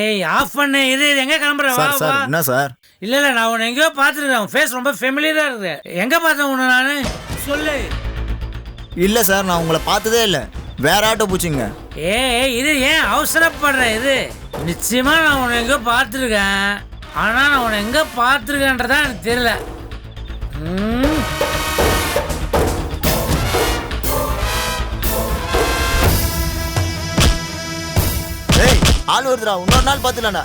ஏய் ஆஃப் பண்ணு. இது இது எங்க கிளம்புற? வா சார் என்ன சார்? இல்ல இல்ல நான் உன்னை எங்கேயோ பார்த்துருக்கேன். ஃபேஸ் ரொம்ப ஃபெமிலியரா இருக்கு. எங்க பார்த்தேன் உன்னை நானு? சொல்லு. இல்லை சார் நான் உங்களை பார்த்ததே இல்லை. வேற ஆட்டோ பூச்சிங்க ஏய் இது ஏன் அவசரப்படுற? இது நிச்சயமா நான் உன்னை எங்கேயோ பார்த்துருக்கேன். ஆனா நான் உன்னை எங்க பார்த்துருக்கேன்றதா எனக்கு தெரியல. ம். ஆள் வருதுடா. இன்னொரு நாள் பார்த்துலாம்டா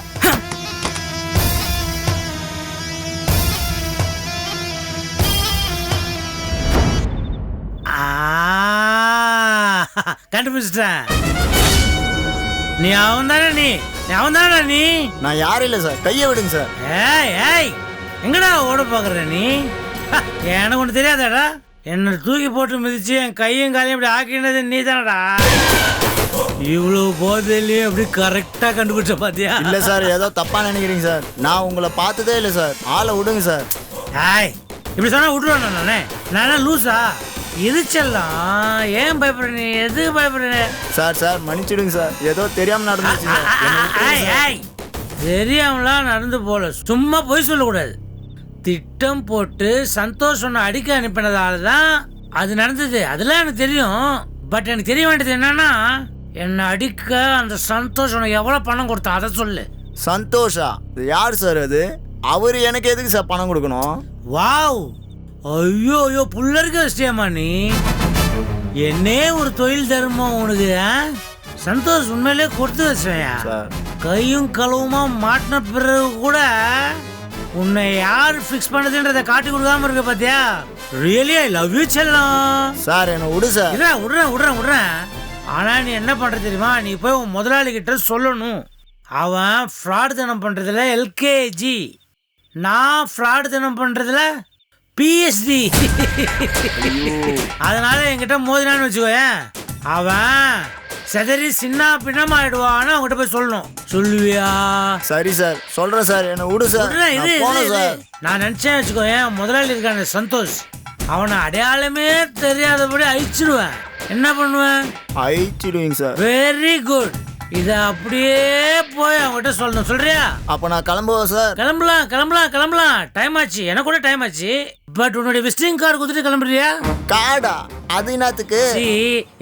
ஆ, கண்டுபிடிச்சிட்டேன். நீ அவன் தானே நீ? அவன் தானே நீ? நான் யாரும் இல்லை சார். கையை விடுங்க சார். ஏய் ஏய் எங்கடா ஓட பாக்குற நீ? எனக்கு ஒன்று தெரியாதாடா. என்னை தூக்கி போட்டு மிதிச்சு என் கையும் காலையும் இப்படி ஆக்கினது நீ தானடா இவ்வளவு போதையிலையும் எப்படி கரெக்டாக கண்டுபிடிச்ச பாத்தியா? இல்லை சார் ஏதோ தப்பாக நினைக்கிறீங்க சார். நான் உங்களை பார்த்ததே இல்லை சார். ஆளை விடுங்க சார். ஏய் இப்படி சொன்னா விட்டுருவேன் நானே? நானே லூசா? இருச்செல்லாம் ஏன் பயப்படுற நீ எதுக்கு பயப்படுற சார் சார் மன்னிச்சிடுங்க சார். ஏதோ தெரியாமல் நடந்துச்சுங்க என்னை விட்டுருங்க சார். தெரியாமலாம் நடந்து போல. சும்மா பொய் சொல்லக்கூடாது. திட்டம் போட்டு சந்தோஷ் உன்னை அடிக்க அனுப்பினதால தான் அது நடந்தது. அதெல்லாம் எனக்கு தெரியும். பட் எனக்கு தெரிய வேண்டியது என்னன்னா என்னை அடிக்க அந்த சந்தோஷ் உனக்கு எவ்வளோ பணம் கொடுத்தா? அதை சொல்லு. சந்தோஷா? இது யார் சார் அது? அவர் எனக்கு எதுக்கு சார் பணம் கொடுக்கணும்? வாவ். ஐயோ ஐயோ புல்லருக்க விஷயமா நீ? என்னே ஒரு தொழில் தர்மம் உனக்கு? சந்தோஷ் உண்மையிலே கொடுத்து வச்சவையா? சார். கையும் களவுமா மாட்டின பிறகு கூட உன்னை யார் ஃபிக்ஸ் பண்ணதுன்றதை காட்டி கொடுக்காம இருக்க பாத்தியா? ரியலி ஐ லவ் யூ செல்லம். சார் என்னை விடு சார். விடுறேன் விடுறேன் விடுறேன். ஆனா நீ என்ன பண்ற தெரியுமா? நீ போய் உன் முதலாளி கிட்ட சொல்லணும். அவன் ஃப்ராடு தனம் பண்றதுல எல்கேஜி நான் ஃப்ராடு தனம் பண்றதுல பிஎஸ்டி அதனால என்கிட்ட மோதினான்னு வச்சுக்கோயேன். அவன் செதறி சின்ன பின்னமாயிடுவான்னு அவங்ககிட்ட போய் சொல்லணும். சொல்லுவியா? சரி சார். சொல்றேன் சார். என்னை விடு சார். இது, நான் நினைச்சேன் வச்சுக்கோயேன் முதலாளி இருக்கான சந்தோஷ். அவனை அடையாளமே தெரியாதபடி அழிச்சிடுவேன். என்ன பண்ணுவேன்? அழிச்சிடுவீங்க சார். வெரி குட் இத அப்படியே போய் அவங்ககிட்ட சொல்லணும். சொல்றியா? அப்போ நான் கிளம்புவா சார். கிளம்பலாம் கிளம்பலாம் கிளம்பலாம். டைம் ஆச்சு. எனக்கு கூட டைம் ஆச்சு. பட் உன்னுடைய விசிட்டிங் கார்டு கொடுத்துட்டு கிளம்புறியா? காடா அது என்னத்துக்கு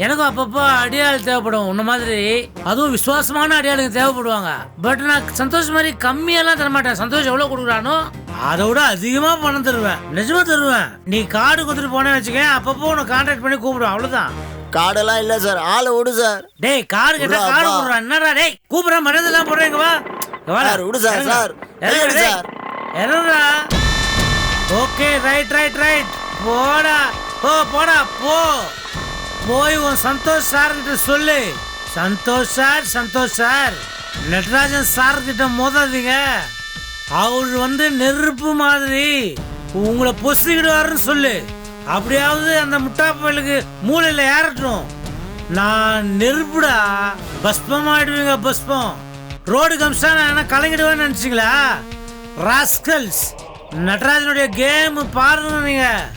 எனக்கும் அப்பப்போ அடியாள் தேவைப்படும். உன்ன மாதிரி அதுவும் விசுவாசமான அடியாளுங்க தேவைப்படுவாங்க. பட் நான் சந்தோஷ் மாதிரி கம்மியெல்லாம் தர மாட்டேன் சந்தோஷ் எவ்வளவு கொடுக்குறானோ அதை விட அதிகமா பணம் தருவேன். நிஜமா தருவேன். நீ கார்டு கொடுத்துட்டு போனேன்னு வச்சுக்கேன் அப்பப்போ உன்னை கான்டாக்ட் பண்ணி கூப்பிடுவேன் அவ்வளவுதான். காடெல்லாம் இல்லை சார். ஆளை விடு சார். டேய் கார்டு கேட்டா கார்டு. கொடுறான் என்னடா டேய் கூப்பிடுறேன் மரியாதை எல்லாம் போடுறேன் இங்க வா. சார், விடு சார். சார். சார். இறங்குடா. ஓகே ரைட் ரைட் ரைட் போடா. போ போடா போ. போய் உன் சந்தோஷ் சார் சொல்லு. Santhosh sir Santhosh sir. Natrajan sir கிட்ட மோதாதீங்க. அவர் வந்து நெருப்பு மாதிரி உங்களை பொசுக்கிடுவாருன்னு சொல்லு. அப்படியாவது அந்த முட்டா பயலுக்கு மூளையில ஏறட்டும். நான் நெருப்புடா பஸ்பம் ஆயிடுவீங்க பஸ்பம் ரோடு கம்சா நான் என்ன கலங்கிடுவேன்னு நினச்சிங்களா? ராஸ்கல்ஸ் நடராஜனுடைய கேம் பாருங்க நீங்கள்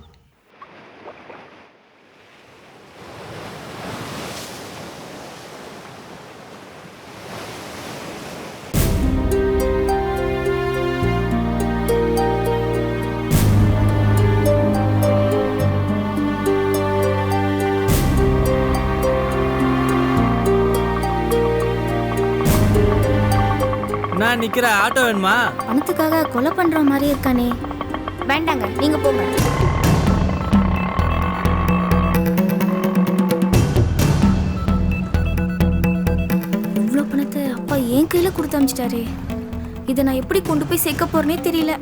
நிக்கிற ஆட்டோ வேணுமா? பணத்துக்காக கொலை பண்ற மாதிரி இருக்கானே. வேண்டாங்க நீங்க போங்க. இவ்வளோ பணத்தை அப்பா என் கையில கொடுத்து அமிச்சிட்டாரே. இதை நான் எப்படி கொண்டு போய் சேர்க்க போறேனே தெரியல.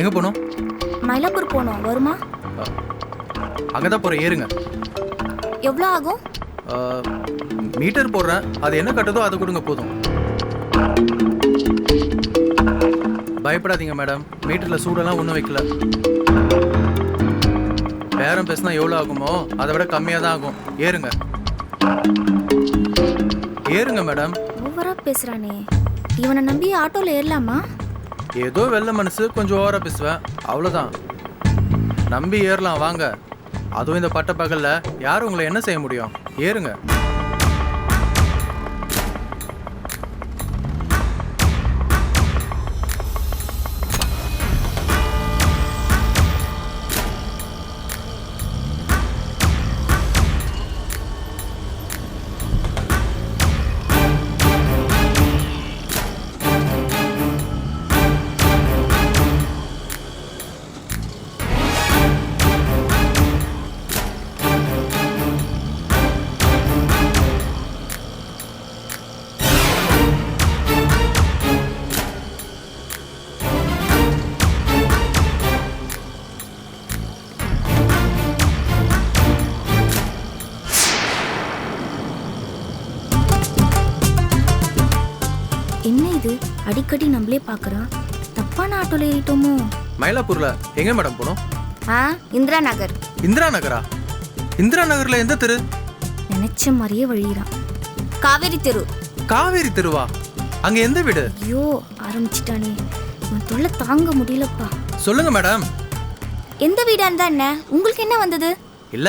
எங்க போகணும் மயிலாப்பூர் போனோம் வருமா? அங்கதான் போறேன். ஏறுங்க. எவ்வளோ ஆகும்? மீட்டர் போடுறேன். அது என்ன கட்டுதோ அதை கொடுங்க போதும். பயப்படாதீங்க மேடம். மீட்டர்ல சூடெல்லாம் ஒன்றும் வைக்கல. பேரம் பேசினா எவ்வளோ ஆகுமோ அதை விட கம்மியாக தான் ஆகும். ஏறுங்க. ஏறுங்க மேடம். ஓவரா பேசுறானே. இவனை நம்பி ஆட்டோல ஏறலாமா? ஏதோ வெள்ள மனசு கொஞ்சம் ஓவராக பேசுவேன். அவ்வளோதான் நம்பி ஏறலாம் வாங்க. அதுவும் இந்த பட்ட பகலில் யார் உங்களை என்ன செய்ய முடியும்? ஏறுங்க. என்ன இது? அடிக்கடி நம்மளே பார்க்கறான் தப்பான ஆட்டோல ஏறிட்டோமோ? மயிலாப்பூர்ல எங்க மேடம் போகணும் ஆ இந்திரா நகர். இந்திரா நகரா? இந்திரா நகர்ல எந்த தெரு? நினைச்ச மாதிரியே வழியிறான் காவேரி தெரு. காவேரி தெருவா? அங்க எந்த வீடு? ஐயோ ஆரம்பிச்சிட்டானே. இவன் தொல்லை தாங்க முடியலப்பா. சொல்லுங்க மேடம். எந்த வீடா இருந்தா என்ன? உங்களுக்கு என்ன வந்தது? இல்ல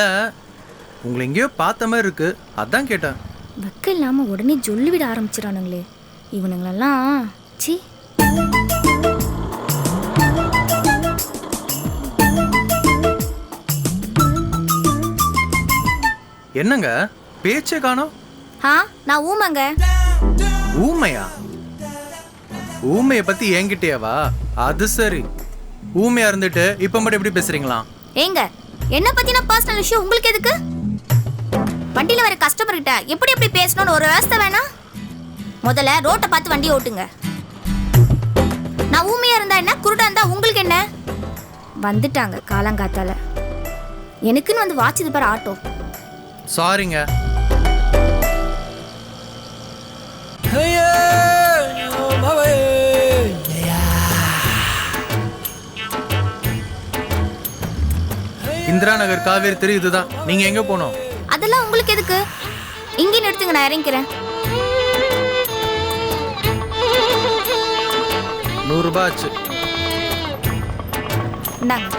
உங்களை எங்கேயோ பார்த்த மாதிரி இருக்கு. அதான் கேட்டேன். வெக்க இல்லாம உடனே ஜொல்லு விட ஆரம்பிச்சிடானுங்களே இவனுங்களெல்லாம் சி என்னங்க? பேச்சே காணோம். ஆ நான் ஊமங்க. ஊமையா? ஊமைய பத்தி என்கிட்டயாவா? அது சரி. ஊமையா இருந்துட்டு இப்ப மட்டும் எப்படி பேசுறீங்களா? ஏங்க என்ன பத்தின பர்சனல் விஷயம் உங்களுக்கு எதுக்கு? வண்டியில வர கஸ்டமர் கிட்ட எப்படி எப்படி பேசணும்னு ஒரு விவஸ்தை வேணாம். முதல்ல ரோட்டை பார்த்து வண்டி ஓட்டுங்க. நான் ஊமையா இருந்தா என்ன? குருடா இருந்தா உங்களுக்கு என்ன? வந்துட்டாங்க காலங்காத்தால. எனக்குன்னு வந்து வாட்சுது பாரு ஆட்டோ சாரிங்க இந்திரா நகர் காவேரி தெரு இதுதான். நீங்க எங்க போனோம்? அதெல்லாம் உங்களுக்கு எதுக்கு? இங்கே நிறுத்துங்க நான் இறங்கிக்கிறேன். நூறுபாச்சு ஆச்சு. இந்தாங்க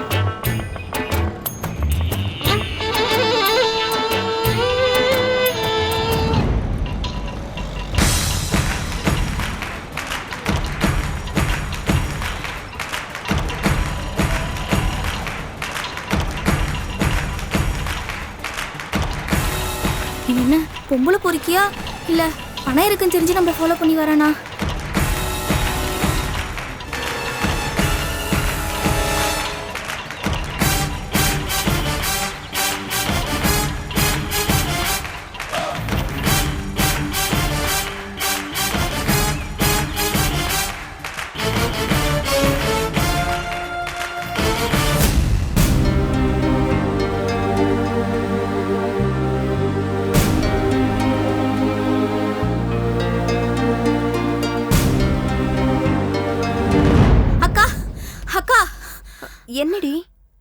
என்ன பொம்பளை பொறுக்கியா? இல்ல பணம் இருக்குன்னு தெரிஞ்சு நம்ம ஃபாலோ பண்ணி வரானா?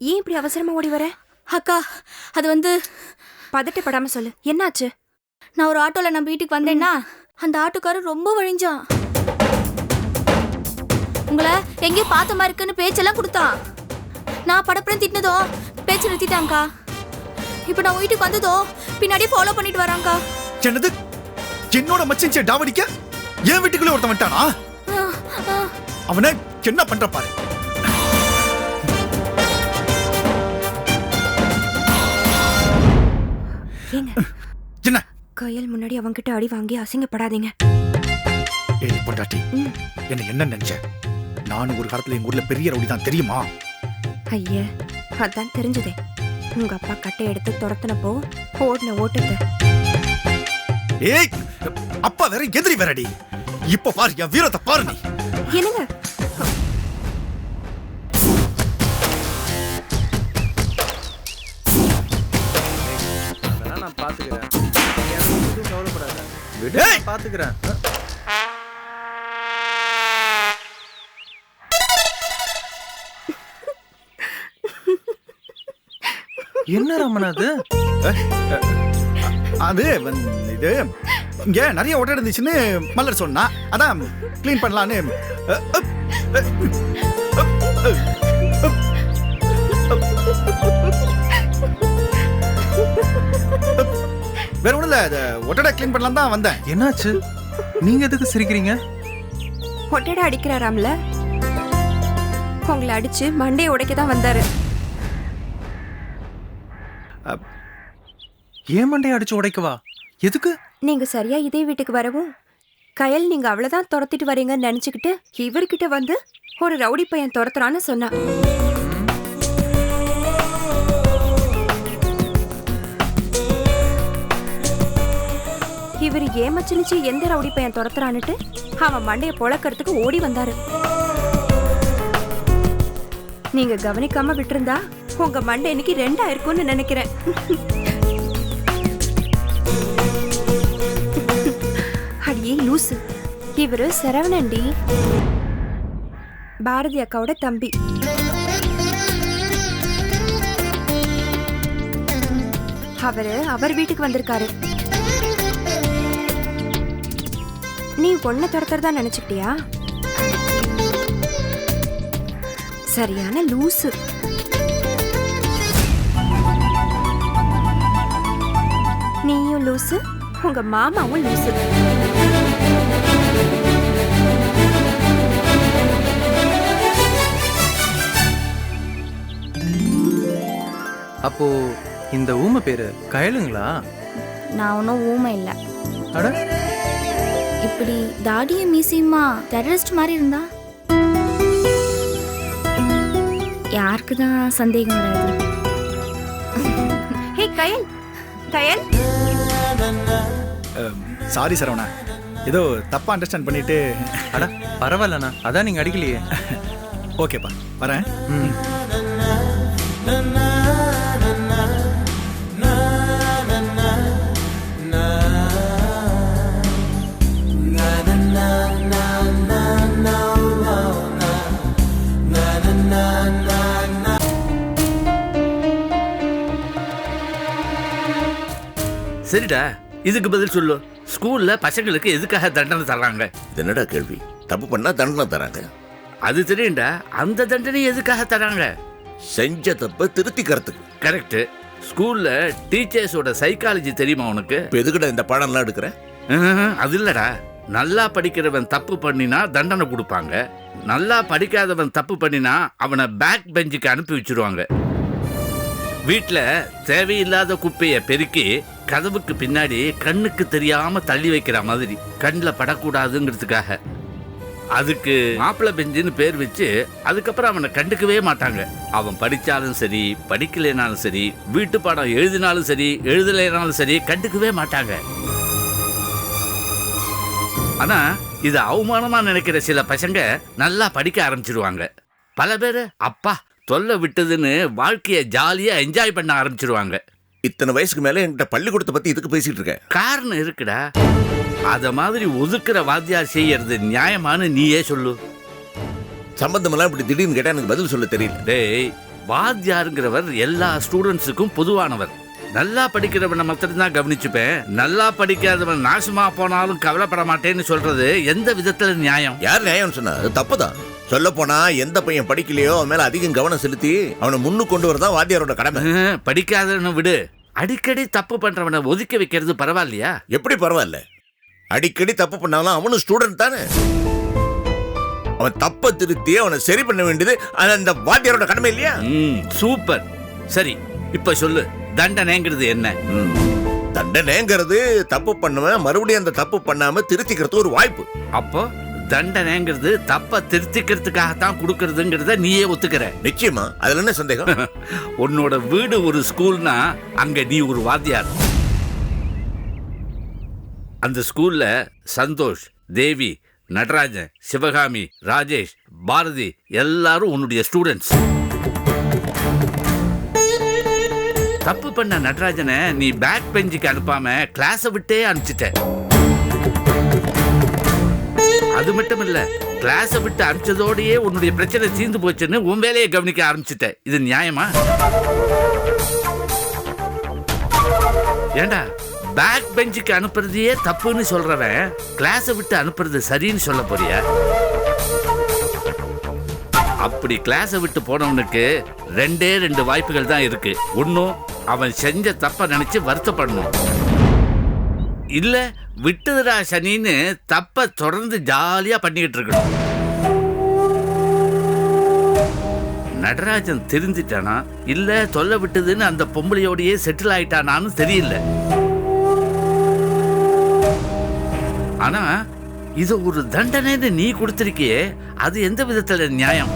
ஏன் இப்படி அவசரமா ஓடி வர? அக்கா அது வந்து பதட்டப்படாம சொல்லு. என்னாச்சு? நான் ஒரு ஆட்டோல நம்ம வீட்டுக்கு வந்தேன்னா அந்த ஆட்டோக்காரர் ரொம்ப வழிஞ்சான். உங்களை எங்கேயோ பார்த்த மாதிரி இருக்குன்னு பேச்செல்லாம் கொடுத்தான். நான் படப்படம் திட்டினதோ பேச்சு நிறுத்திட்டாங்க்கா இப்போ நான் வீட்டுக்கு வந்ததோ பின்னாடியே ஃபாலோ பண்ணிட்டு வராங்க்கா என்னது? என்னோட மச்சின் டாவடிக்க? என் வீட்டுக்குள்ளே ஒருத்தன் வந்துட்டானா. அவனை என்ன பண்ற பாரு. ஏங்க என்ன கையல் முன்னாடி அவன்கிட்ட அடி வாங்கி அசிங்கப்படாதீங்க. ஏய் பொண்டாட்டி. என்ன என்ன நினைச்ச? நானும் ஒரு காலத்துல எங்க ஊர்ல பெரிய ரவுடி தான் தெரியுமா? ஐய அதான் தெரிஞ்சதே. உங்க அப்பா கட்டை எடுத்து துரத்துனப்போ ஓடின ஓட்டத்தை. ஏய் அப்பா வேற எதிரி வேறடி. இப்ப பாரு என் வீரத்தை பாரு நீ. என்னங்க? விடு பாத்துக்கிறேன். என்ன ரமணா அது? அது வந்து இது இங்க நிறைய ஒட்டை இருந்துச்சுன்னு மலர் சொன்னா. அதான் க்ளீன் பண்ணலான்னு. வேற ஒண்ணும் இல்ல இந்த ஒட்டடை க்ளீன் பண்ணலாம் தான் வந்தேன். என்னாச்சு? நீங்க எதுக்கு சிரிக்கிறீங்க? ஒட்டடை அடிக்கிறாராம்ல. உங்களை அடிச்சு மண்டையை உடைக்க தான் வந்தாரு. ஏன் மண்டையை அடிச்சு உடைக்கவா? எதுக்கு? நீங்க சரியா இதே வீட்டுக்கு வரவும் கயல் நீங்க அவ்வளவுதான் துரத்திட்டு வரீங்கன்னு நினைச்சுக்கிட்டு இவர்கிட்ட வந்து ஒரு ரவுடி பையன் துரத்துறான்னு சொன்னா. இவர் ஏமச்சிலிச்சு எந்த ரவுடி பையன் துரத்துறான்னுட்டு? அவன் மண்டையை பொழக்கிறதுக்கு ஓடி வந்தாரு. நீங்க கவனிக்காம விட்டிருந்தா உங்க மண்டை இன்னைக்கு ரெண்டாயிருக்கும்னு நினைக்கிறேன். அடியே லூசு. இவரு சரவணண்டி பாரதி அக்காவோட தம்பி. அவரு அவர் வீட்டுக்கு வந்திருக்காரு. நீ பொண்ணை துரத்துறதா நினைச்சுக்கிட்டியா? சரியான லூசு. நீயும் லூசு உங்க மாமாவும் லூசு. அப்போ இந்த ஊமை பேரு கயலுங்களா? நான் ஒன்றும் ஊமை இல்லை. அட இப்படி தாடியும் மீசியுமா டெரரிஸ்ட் மாதிரி இருந்தா? யாருக்கு தான் சந்தேகம் வராது. ஹே கயல். கயல். சாரி சரவணா. ஏதோ தப்பா அண்டர்ஸ்டாண்ட் பண்ணிட்டு அட. பரவாயில்லண்ணா. அதான் நீங்க அடிக்கலையே. ஓகேப்பா வரேன். ம். சரிடா இதுக்கு பதில் சொல்லு. ஸ்கூல்ல பசங்களுக்கு எதுக்காக தண்டனை தர்றாங்க? இது என்னடா கேள்வி? தப்பு பண்ணா தண்டனை தராங்க. அது தெரியும்டா அந்த தண்டனை எதுக்காக தராங்க? செஞ்ச தப்ப திருத்திக்கிறதுக்கு. கரெக்ட் ஸ்கூல்ல டீச்சர்ஸோட சைக்காலஜி தெரியுமா உனக்கு? இப்ப எதுக்குடா இந்த பாடம்லாம் எடுக்கிற? ஆஹ், அது இல்லடா. நல்லா படிக்கிறவன் தப்பு பண்ணினா தண்டனை கொடுப்பாங்க. நல்லா படிக்காதவன் தப்பு பண்ணினா அவனை பேக் பெஞ்சுக்கு அனுப்பி வச்சிருவாங்க. வீட்டில் தேவையில்லாத குப்பையை பெருக்கி கதவுக்கு பின்னாடி கண்ணுக்கு தெரியாம தள்ளி வைக்கிற மாதிரி. கண்ணில் படக்கூடாதுங்கிறதுக்காக. அதுக்கு மாப்பிள்ளை பெஞ்சுன்னு பேர் வச்சு அதுக்கப்புறம் அவனை கண்டுக்கவே மாட்டாங்க. அவன் படித்தாலும் சரி படிக்கலைனாலும் சரி வீட்டு பாடம் எழுதினாலும் சரி எழுதலைனாலும் சரி கண்டுக்கவே மாட்டாங்க. ஆனால் இது அவமானமாக நினைக்கிற சில பசங்க நல்லா படிக்க ஆரம்பிச்சிருவாங்க. பல பேர் அப்பா தொல்லை விட்டதுன்னு வாழ்க்கையை ஜாலியாக என்ஜாய் பண்ண ஆரம்பிச்சிருவாங்க. இத்தனை வயசுக்கு மேல என்கிட்ட பள்ளிக்கூடத்தை பத்தி இதுக்கு பேசிட்டு இருக்க? காரணம் இருக்குடா. அத மாதிரி ஒதுக்குற வாத்தியார் செய்யறது நியாயமான்னு நீயே சொல்லு. சம்பந்தமெல்லாம் இப்படி திடீர்னு கேட்டா எனக்கு பதில் சொல்ல தெரியல. டேய் வாத்தியாருங்கிறவர் எல்லா ஸ்டூடெண்ட்ஸுக்கும் பொதுவானவர். நல்லா படிக்கிறவனை மட்டும்தான் கவனிச்சுப்பேன். நல்லா படிக்காதவன் நாசமா போனாலும் கவலைப்பட மாட்டேன்னு சொல்றது எந்த விதத்துல நியாயம்? யார் நியாயம் சொன்னா? அது தப்புதான். சொல்ல போனா எந்த பையன் படிக்கலையோ அவன் மேல அதிகம் கவனம் செலுத்தி அவனை முன்னு கொண்டு வரதான் வாத்தியாரோட கடமை. படிக்காதவனை விடு. அடிக்கடி தப்பு பண்றவனை ஒதுக்கி வைக்கிறது பரவாயில்லையா? எப்படி பரவாயில்ல? அடிக்கடி தப்பு பண்ணாலும் அவனும் ஸ்டூடெண்ட் தானே. அவன் தப்ப திருத்தி அவனை சரி பண்ண வேண்டியது அது அந்த வாத்தியாரோட கடமை இல்லையா? ம் சூப்பர் சரி இப்ப சொல்லு தண்டனைங்கிறது என்ன. தண்டனைங்கிறது தப்பு பண்ணுவன் மறுபடியும் அந்த தப்பு பண்ணாம திருத்திக்கிறது ஒரு வாய்ப்பு. அப்போ? தண்டனைங்கிறது தப்ப திருத்திக்கிறதுக்காகத்தான் கொடுக்கறதுங்கிறத நீயே ஒத்துக்கிற. நிச்சயமா. அதுல என்ன சந்தேகம்? உன்னோட வீடு ஒரு ஸ்கூல்னா அங்க நீ ஒரு வாத்தியார். அந்த ஸ்கூல்ல சந்தோஷ் தேவி நடராஜன் சிவகாமி ராஜேஷ் பாரதி எல்லாரும் உன்னுடைய ஸ்டூடெண்ட்ஸ் தப்பு பண்ண நடராஜனை நீ பேக் பெஞ்சுக்கு அனுப்பாம கிளாஸை விட்டே அனுப்பிச்சிட்ட. அது மட்டும் இல்ல கிளாஸை விட்டு அனுப்பிச்சதோடயே உன்னுடைய பிரச்சனை தீர்ந்து போச்சுன்னு உன் வேலையை கவனிக்க ஆரம்பிச்சிட்ட இது நியாயமா? ஏண்டா பேக் பெஞ்சுக்கு அனுப்புறதையே தப்புன்னு சொல்றவன் கிளாஸை விட்டு அனுப்புறது சரின்னு சொல்ல போறியா? அப்படி கிளாஸை விட்டு போனவனுக்கு ரெண்டே ரெண்டு வாய்ப்புகள் தான் இருக்கு. ஒன்றும் அவன் செஞ்ச தப்ப நினைச்சு வருத்தப்படணும். இல்லை விட்டதுடா சனின்னு தப்ப தொடர்ந்து ஜாலியாக பண்ணிக்கிட்டு இருக்கணும். நடராஜன் தெரிஞ்சிட்டானா? இல்ல சொல்ல விட்டதுன்னு அந்த பொம்பளையோடையே செட்டில் ஆயிட்டானான்னு தெரியல. ஆனா இது ஒரு தண்டனைன்னு நீ கொடுத்திருக்கியே அது எந்த விதத்துல நியாயம்?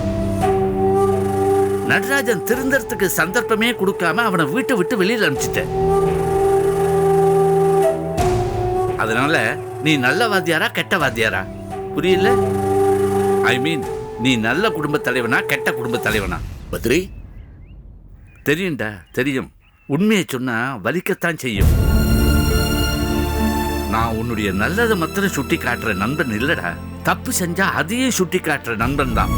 நடராஜன் திருந்தறதுக்கு சந்தர்ப்பமே கொடுக்காம அவனை வீட்டை விட்டு வெளியில் அனுப்பிச்சிட்டேன். அதனால நீ நல்ல வாத்தியாரா கெட்ட வாத்தியாரா? புரியல? ஐ மீன் நீ நல்ல குடும்ப தலைவனா கெட்ட குடும்ப தலைவனா? பத்ரி? தெரியும்டா தெரியும். உண்மையை சொன்னா வலிக்கத்தான் செய்யும். நான் உன்னுடைய நல்லதை மாத்திரம் சுட்டி காட்டுற நண்பன் இல்லடா. தப்பு செஞ்சா அதையும் சுட்டி காட்டுற நண்பன் தான்.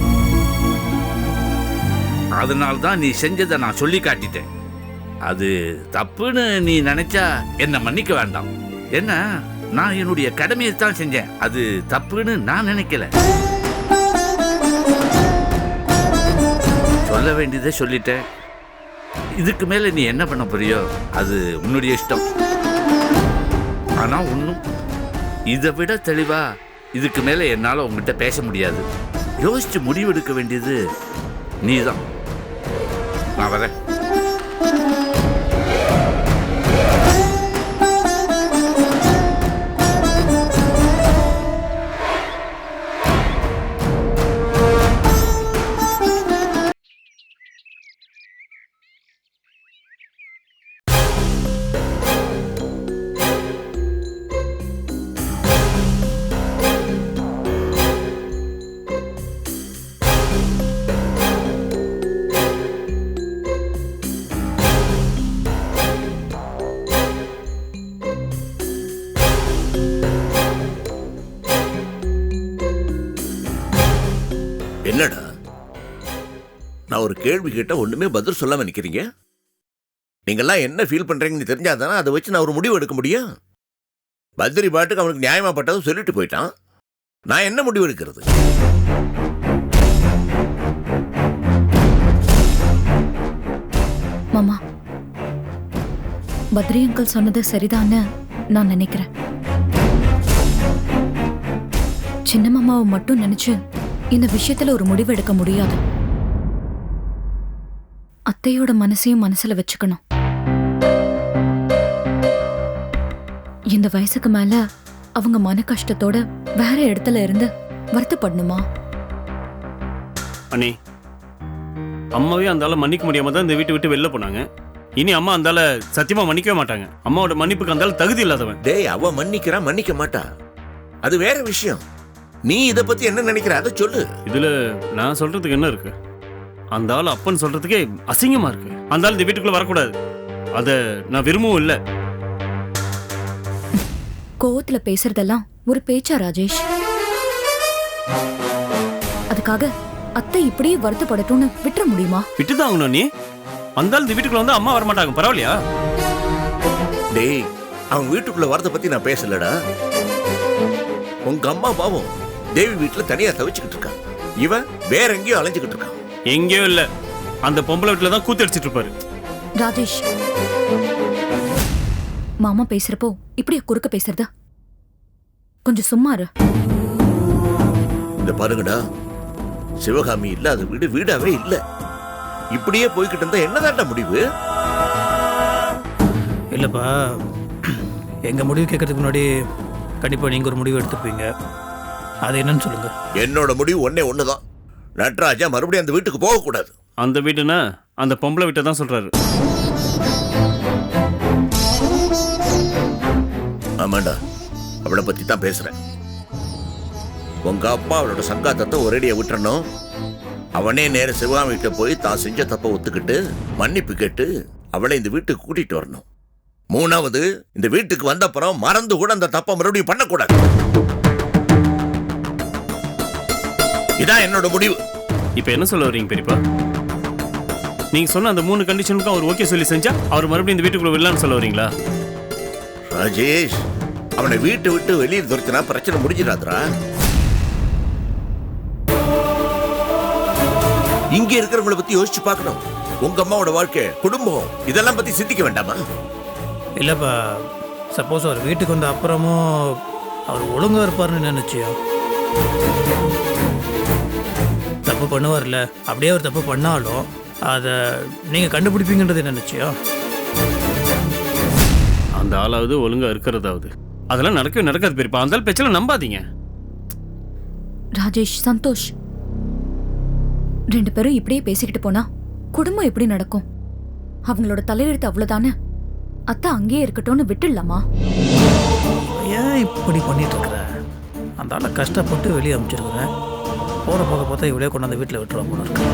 அதனால தான் நீ செஞ்சதை நான் சொல்லி காட்டிட்டேன். அது தப்புன்னு நீ நினைச்சா என்னை மன்னிக்க வேண்டாம். என்ன? நான் என்னுடைய கடமையை தான் செஞ்சேன். அது தப்புன்னு நான் நினைக்கல. சொல்ல வேண்டியதை சொல்லிட்டேன். இதுக்கு மேல நீ என்ன பண்ண போறியோ அது உன்னுடைய இஷ்டம். ஆனா ஒன்றும் இதை விட தெளிவா இதுக்கு மேல என்னால உங்ககிட்ட பேச முடியாது. யோசிச்சு முடிவெடுக்க வேண்டியது நீதான். நான் வரேன். கேள்வி கேட்டால் ஒண்ணுமே பதில் சொல்லாமல் நிற்கிறீங்க நீங்கள்லாம் என்ன ஃபீல் பண்ணுறீங்கன்னு தெரிஞ்சாதானே அதை வச்சு நான் ஒரு முடிவு எடுக்க முடியும்? பத்ரி பாட்டுக்கு அவனுக்கு நியாயமாப்பட்டதும் சொல்லிட்டு போயிட்டான். நான் என்ன முடிவு எடுக்கிறது? மாமா பத்ரி அங்கிள் சொன்னது சரிதான்னு நான் நினைக்கிறேன். சின்ன மாமாவை மட்டும் நினைச்சு இந்த விஷயத்துல ஒரு முடிவு எடுக்க முடியாது. அத்தையோட மனசையும் மனசுல வச்சுக்கணும். இந்த வயசுக்கு மேல அவங்க மன கஷ்டத்தோட வேற இடத்துல இருந்து வருத்தப்படணுமா? அண்ணி அம்மாவே அந்த ஆளை மன்னிக்க முடியாம தான் இந்த வீட்டை விட்டு வெளில போனாங்க. இனி அம்மா அந்த ஆளை சத்தியமா மன்னிக்கவே மாட்டாங்க. அம்மாவோட மன்னிப்புக்கு அந்த ஆள் தகுதி இல்லாதவன். டேய் அவ மன்னிக்கிறா மன்னிக்க மாட்டா. அது வேற விஷயம். நீ இத பத்தி என்ன நினைக்கிற? அதை சொல்லு. இதுல நான் சொல்றதுக்கு என்ன இருக்கு? அந்த ஆள் அப்பன் சொல்றதுக்கே அசிங்கமா இருக்கு. அந்த ஆள் இந்த வீட்டுக்குள்ள வரக்கூடாது. அத நான் விரும்பவும் இல்லை. கோவத்துல பேசுறதெல்லாம் ஒரு பேச்சா ராஜேஷ்? அதுக்காக அத்தை இப்படியே வருத்தப்படட்டும்னு விட்டுற முடியுமா? விட்டுதான் ஆகணும் நீ. அந்த ஆள் இந்த வீட்டுக்குள்ள வந்து அம்மா வரமாட்டாங்க பரவாயில்லையா? டேய் அவன் வீட்டுக்குள்ள வரத பத்தி நான் பேசலடா. உங்க அம்மா பாவம் தேவி வீட்டுல தனியா தவிச்சுக்கிட்டு இருக்கான் இவன் வேற எங்கேயோ அலைஞ்சுக்கிட்டு இருக்கான். எங்கேயோ இல்ல. அந்த பொம்பளை வீட்டுல தான் கூத்து அடிச்சிட்டு இருப்பாரு. ராஜேஷ். மாமா பேசுறப்போ இப்படியே குறுக்க பேசுறதா? கொஞ்சம் சும்மா இரு. இந்த பாருங்கடா. சிவகாமி இல்லாத வீடு வீடாவே இல்ல. இப்படியே போய்கிட்டு இருந்தா என்னதான்டா முடிவு? இல்லைப்பா. எங்கள் முடிவு கேட்கறதுக்கு முன்னாடி கண்டிப்பாக நீங்கள் ஒரு முடிவு எடுத்துப்பீங்க. அது என்னன்னு சொல்லுங்கள் என்னோட முடிவு ஒன்னே ஒண்ணுதான். நட்ராஜா மறுபடியும் அந்த வீட்டுக்கு போக கூடாது அந்த வீடுனா அந்த பொம்பளை வீட்டை தான் சொல்றாரு. ஆமாண்டா அவளை பத்தி தான் பேசுறேன். உங்க அப்பா அவளோட சங்காத்தத்தை ஒரேடியா விட்டுறணும். அவனே நேர சிவகாமி கிட்ட போய் தான் செஞ்ச தப்ப ஒத்துக்கிட்டு மன்னிப்பு கேட்டு அவளை இந்த வீட்டுக்கு கூட்டிட்டு வரணும். மூணாவது இந்த வீட்டுக்கு வந்த அப்புறம் மறந்து கூட அந்த தப்பை மறுபடியும் பண்ணக்கூடாது. இதான் என்னோட முடிவு. இப்போ என்ன சொல்ல வரீங்க பெரியப்பா? நீங்க சொன்ன அந்த மூணு கண்டிஷனுக்கும் அவர் ஓகே சொல்லி செஞ்சா அவர் மறுபடியும் இந்த வீட்டுக்குள்ள விடலான்னு சொல்ல வரீங்களா ராஜேஷ் அவனை வீட்டை விட்டு வெளியே துரத்தினா பிரச்சனை முடிஞ்சிடாதுடா. இங்க இருக்கிறவங்கள பத்தி யோசிச்சு பார்க்கணும். உங்க அம்மாவோட வாழ்க்கை குடும்பம் இதெல்லாம் பத்தி சிந்திக்க வேண்டாமா? இல்லைப்பா சப்போஸ் அவர் வீட்டுக்கு வந்த அப்புறமும் அவர் ஒழுங்கா இருப்பார்னு நினைச்சியோ தப்பு பண்ணுவார்ல? அப்படியே அவர் தப்பு பண்ணாலும் அதை நீங்கள் கண்டுபிடிப்பீங்கன்றது நினைச்சியோ அந்த ஆளாவது ஒழுங்கா இருக்கிறதாவது. அதெல்லாம் நடக்கவே நடக்காது பெரியப்பா. அந்த ஆள் பேச்செல்லாம் நம்பாதீங்க. ராஜேஷ் சந்தோஷ். ரெண்டு பேரும் இப்படியே பேசிக்கிட்டு போனா குடும்பம் எப்படி நடக்கும்? அவங்களோட தலையெழுத்து அவ்வளவுதானே? அத்தை அங்கேயே இருக்கட்டும்னு விட்டுடலாமா? ஏன் இப்படி பண்ணிட்டு இருக்கிற? அந்த ஆளை கஷ்டப்பட்டு வெளியே அனுப்பிச்சிருக்கிறேன் போகிற போக பார்த்தா இவளே கொண்டாந்து வீட்டில் விட்டுருவாங்க போல இருக்கு.